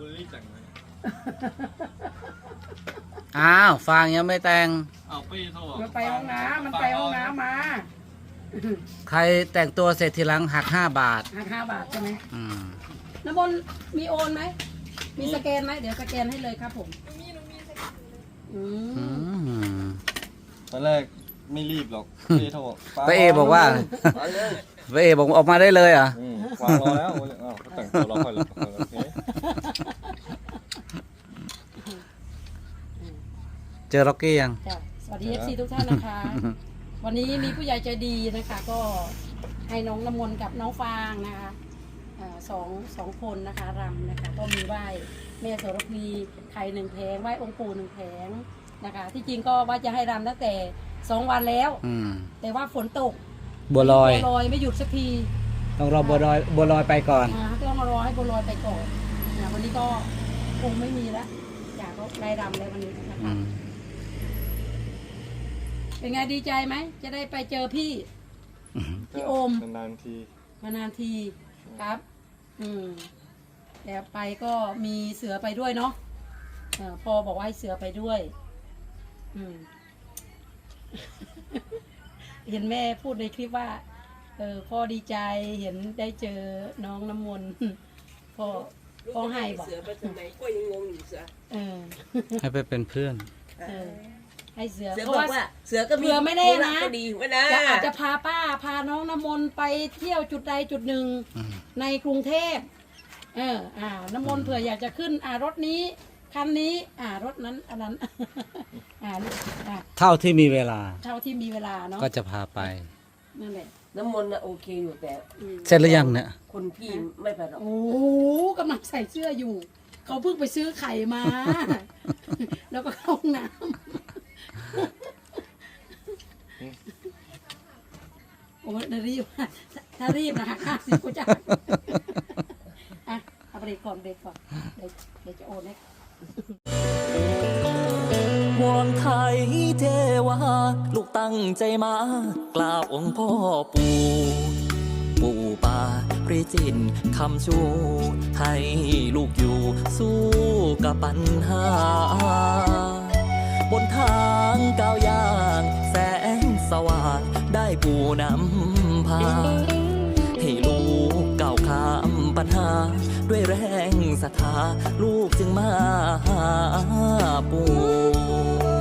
บุรีจังเลยอ้าวฟางยังไม่แต่ง เอาไปโทรมันไปห้องน้ำมันไปห้องน้ำมาใครแต่งตัวเสร็จทีหลังหักห้าบาท หักห้าบาทใช่ไหมอืมน้ำมนต์มีโอนไหม มีสแกนไหมเดี๋ยวสแกนให้เลยครับผมอือืมมตอนแรกไม่รีบหรอกไปโทรป้าเอบอกว่าไปเลยป้าเอบอกออกมาได้เลยเหรอะ อืมวางรอแล้วอ้าวเขาแต่งตัวรอคอยแล้วโอเค เจอล็อกกี้ยังจ้ะสวัสดีเอฟซีทุกท่านนะคะ วันนี้มีผู้ใหญ่ใจดีนะคะ ก็ให้น้องน้ำมนต์กับน้องฟางนะคะอ่าสองสองคนนะคะรำนะคะ ก็มีไหว้แม่โสระพีไข่หนึ่งแผงไหว้องค์ปู่หนึ่งแผงนะคะ ที่จริงก็ว่าจะให้รำตั้งแต่สองวันแล้ว อืมแต่ว่าฝนตกบัวลอย บัวลอยไม่หยุดสักที ต้องรอบัวลอยบัวลอยไปก่อน อ่าต้องมารอให้บัวลอยไปก่อนนะวันนี้ก็คงไม่มีแล้วอยากก็ไล่รำแล้ววันนี้นะคะอืม เป็นไงดีใจไหม จะได้ไปเจอพี่ พี่โอม นานๆที มานานทีครับ อืมแต่ไปก็มีเสือไปด้วยเนาะเออพอบอกว่าให้เสือไปด้วย อืม เห็นแม่พูดในคลิปว่า เออพ่อดีใจเห็นได้เจอน้องน้ำมนต์พ่อพ่อให้บอกเสือไปทำไมก็ยังงงอยู่เสือเออ ให้ไปเป็นเพื่อน เออ ให้เสือเสือเพบอราะกว่าว่าเสือก็มีเผื่อไม่แน่นะก็ดีว่านะจะอาจจะพาป้าพาน้องน้ำมนต์ไปเที่ยวจุดใดจุดหนึ่งอืม ในกรุงเทพเอออ่าน้ำมนต์เผื่ออยากจะขึ้นอ่ารถนี้คันนี้อ่ารถนั้นอันนั้น อ่าอ่าเท่าที่มีเวลาเท่าที่มีเวลาเนาะก็จะพาไป นั่นแหละน้ำมนต์นะโอเคอยู่แต่อืมเสร็จหรือยังเนี่ย คนพี่ไม่ไปหรอกโอ้โหกำลังใส่เสื้ออยู่ เขาเพิ่งไปซื้อไข่มา แล้วก็เข้าห้องน้ำโอ้ยน่ารีบ ถ้ารีบนะคะห้าสิบก็จะอะเอาเบรกก่อนเบรกก่อนเดี๋ยวเดี๋ยวจะโอนให้ วอนไทยเทวาลูกตั้งใจมากราบองค์พ่อปู่ปู่ป่าปริจินคำชูให้ลูกอยู่สู้กับปัญหา บนทางก้าวย่าง แสงสว่างได้ปู่นำพา ด้วยแรงศรัทธาลูกจึงมาหาปู่ปู่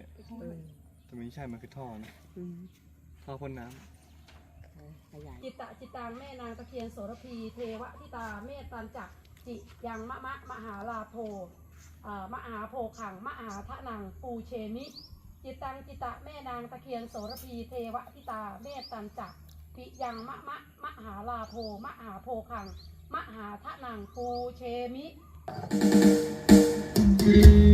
นั่งอยู่ตรงนี้เนี่ยแต่มันไม่ใช่มันคือท่อนะท่อพ่นน้ขยายจิตตะจิตตังแม่นางตะเคียนโสระพีเทวทิตาเมตตันจักจิยังมะมะมหาลาโพเอ่อมหาโพขังมหาทะนังปูเชมิจิตตังจิตตะแม่นางตะเคียนโสระพีเทวทิตาเมตตันจักปิยังมะมะมหาลาโพมหาโพขังมหาทะนังปูเชมิด้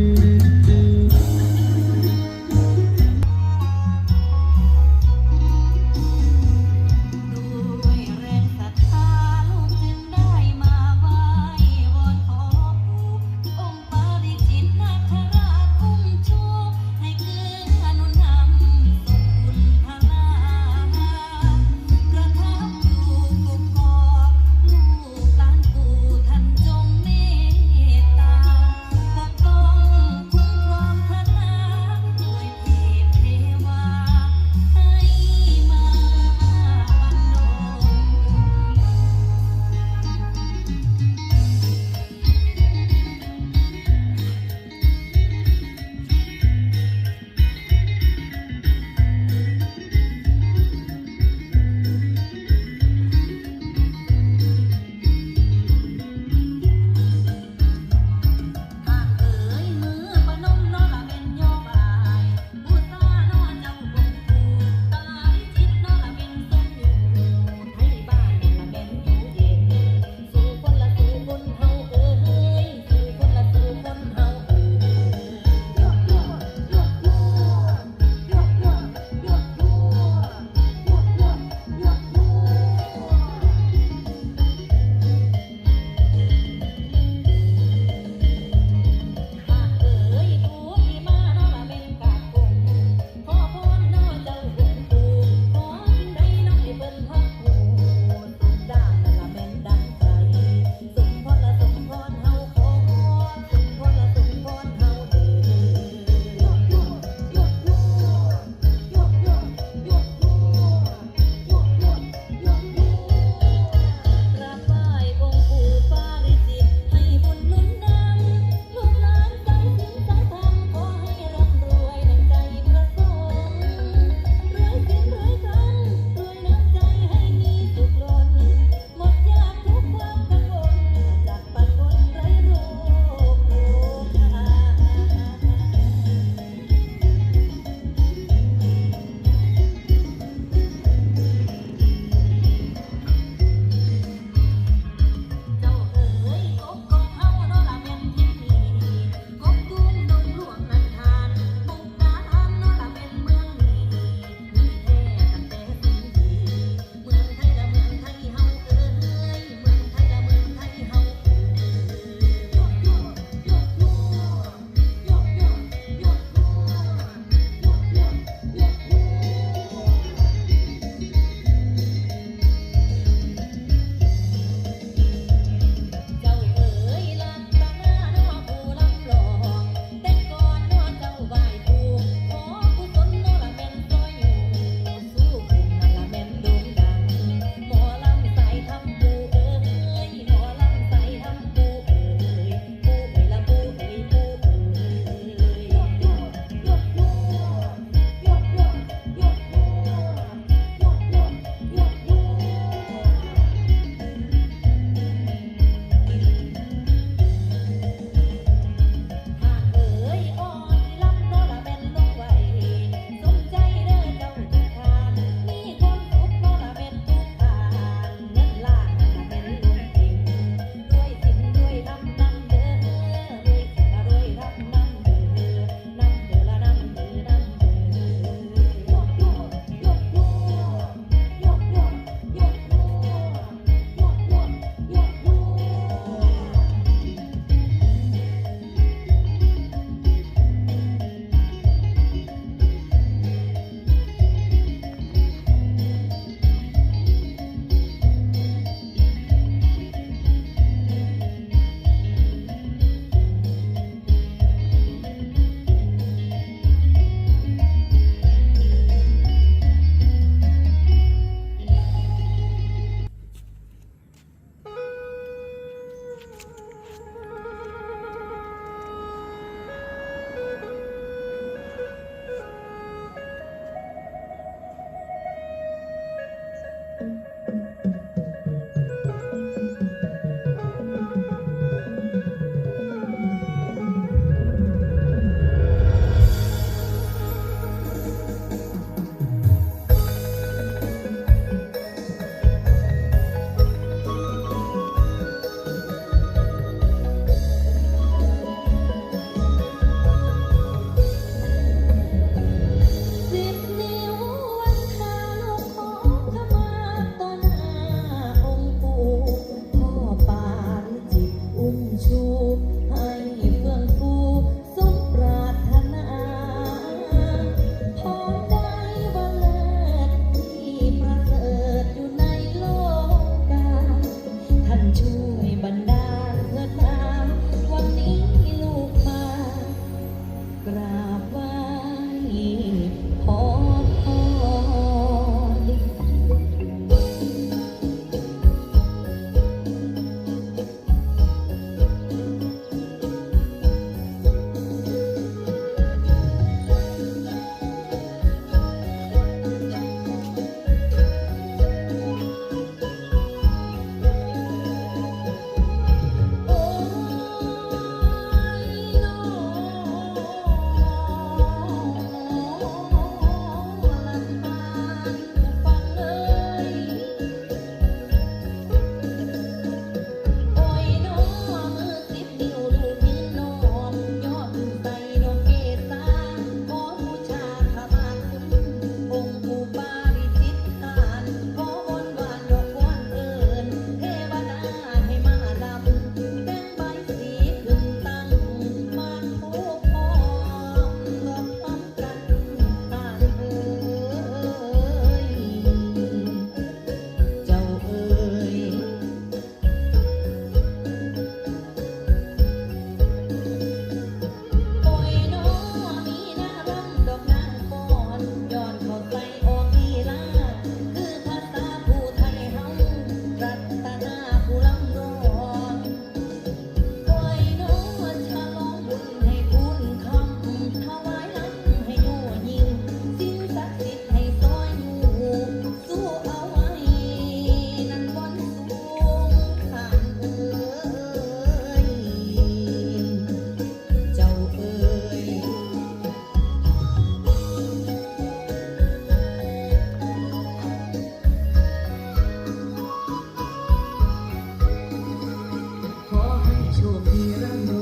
โชคดีร่ำรวย